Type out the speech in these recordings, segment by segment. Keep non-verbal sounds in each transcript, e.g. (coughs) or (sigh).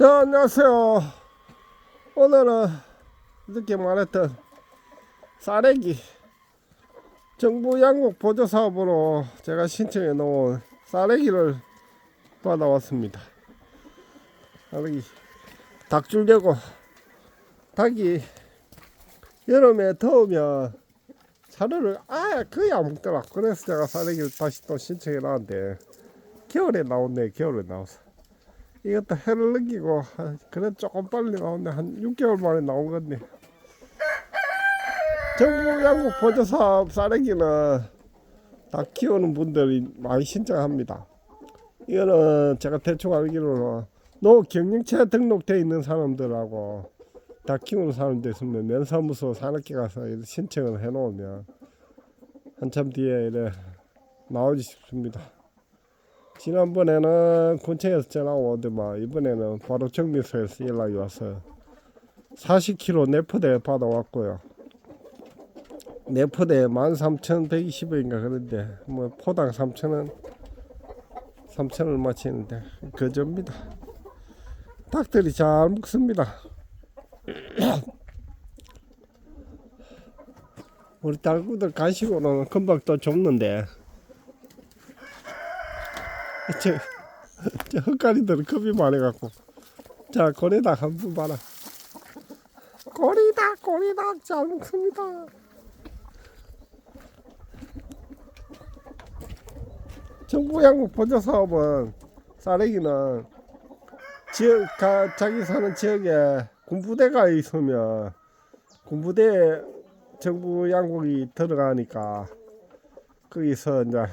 자, 안녕하세요. 오늘은 이렇게 말했던 쌀래기 정부 양국 보조 사업으로 제가 신청해 놓은 쌀래기를 받아왔습니다. 쌀래기 닭줄 되고 닭이 여름에 더우면 사료를 아예 거의 안 먹더라. 그래서 제가 쌀래기를 다시 또 신청해 놨는데 겨울에 나온네. 겨울에 나와서. 이것도 해를 한- 그래 조금 빨리 나오는데 한 6개월 만에 나온 건데 정부 양국 보조 사업 쌀래기는 다 키우는 분들이 많이 신청합니다. 이거는 제가 대충 알기로는 농 경영체 등록돼 있는 사람들하고 다 키우는 사람들 있으면 면사무소 산업계 가서 신청을 해놓으면 한참 뒤에 이래 나오지 싶습니다. 지난번에는 군청에서 전화 오더만 이번에는 바로 정비소에서 연락이 와서 40kg 내포대 받아왔고요. 내포대 13,120원인가 그런데 뭐 포당 3,000원 3,000원 맞히는데 그저입니다. 닭들이 잘 먹습니다. (coughs) 우리 딸구들 간식으로는 금방 또 줍는데 저, 저 헛가리들은 겁이 많아갖고. 자 고래닭 한번 봐라. 꼬리닭 꼬리닭 잘 먹습니다. 정부 양국 보조 사업은 쌀래기는 지역 가, 자기 사는 지역에 군부대가 있으면 군부대에 정부 양국이 들어가니까 거기서 이제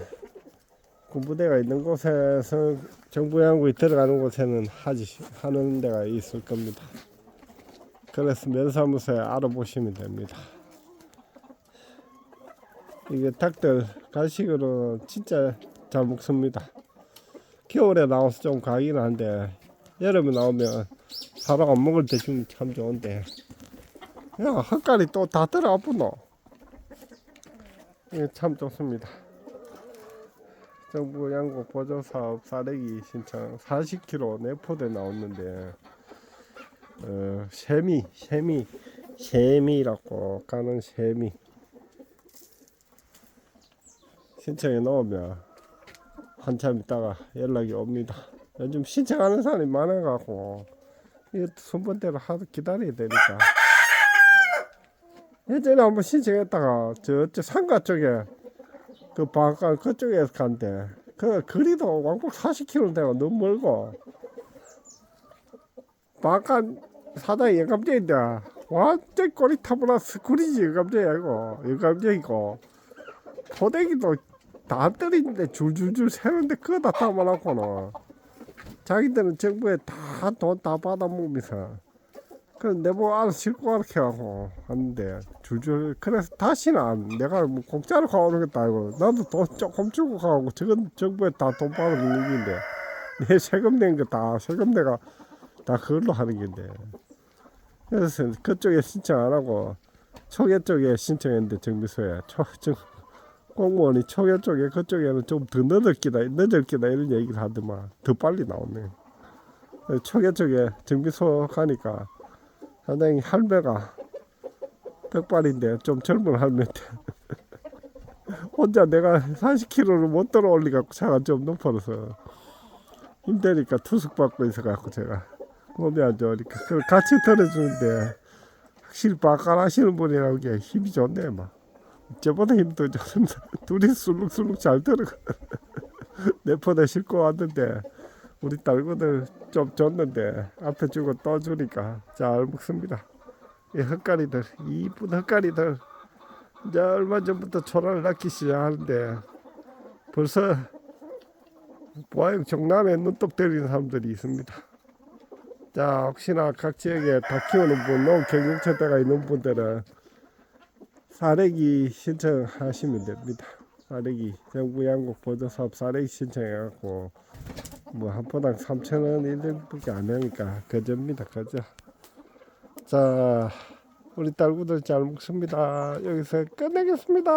군부대가 있는 곳에서 정부 양국이 들어가는 곳에는 하지 하는 데가 있을 겁니다. 그래서 면사무소에 알아보시면 됩니다. 이게 닭들 간식으로 진짜 잘 먹습니다. 겨울에 나와서 좀 가긴 한데 여름에 나오면 사람 안 먹을 때 주면 참 좋은데 야 헛갈이 또 다 들어가 보노 이게 참 좋습니다. 정부 양국 보조 사업 사대기 신청 40kg 내포대 나왔는데 어, 세미 세미 세미라고 가는 세미 신청해 놓으면 한참 있다가 연락이 옵니다. 요즘 신청하는 사람이 많아갖고 이거 손번대로 하도 기다려야 되니까 예전에 한번 신청했다가 저저 상가 쪽에 그 방앗간 그쪽에서 간대. 그 거리도 왕복 40km인데 너무 멀고. 방앗간 사다리 영감제인데 완전 꼬리타브라 스쿨이지 영감제야 이거. 영감제이고. 포대기도 다 떨어지는데 줄줄줄 세는데 그거 다 담아놨고는 자기들은 정부에 다 돈다 받아먹으면서 그래서 내보고 알아서 싣고 가렇게 하고 하는데 줄줄 그래서 다시는 안 내가 뭐 공짜로 가오는 것도 아니고 나도 돈 조금 주고 가고 저건 정부에 다 돈 받아먹는 건데 내 (laughs) 세금 낸 거 다 세금 내가 다 그걸로 하는 건데. 그래서 그쪽에 신청 안 하고 초계 쪽에 신청했는데 정비소에 초, 정, 공무원이 초계 쪽에 그쪽에는 좀 더 늦을 기다 늦을 기다 이런 얘기를 하더만 더 빨리 나오네. 초계 쪽에 정비소 가니까 상당히 할매가 백발인데 좀 젊은 할매인데 (laughs) 혼자 내가 40km를 못 들어 올리갖고 차가 좀 높아서 힘드니까 투숙 받고 있어갖고 제가 몸이 안 좋으니까 그걸 같이 들어주는데 확실히 바깥 하시는 분이라고 게 힘이 좋네 막 저보다 힘도 좋습니다. (laughs) 둘이 술룩술룩 잘 들어가 (laughs) 내 포대 싣고 왔는데 우리 딸구들 좀 줬는데 앞에 주고 또 주니까 잘 먹습니다. 이 헛가리들 이쁜 헛가리들 이제 얼마 전부터 초라를 낳기 시작하는데 벌써 보아요 정남에 눈독 들이는 사람들이 있습니다. 자 혹시나 각 지역에 다 키우는 분, 농 경영처대가 있는 분들은 사례기 신청하시면 됩니다. 사례기 정부 양국 보조 사업 사례기 신청해갖고 뭐 한 포당 3,000원 이정도밖에 안 하니까 그저입니다 그저. 자 우리 딸구들 잘 먹습니다. 여기서 끝내겠습니다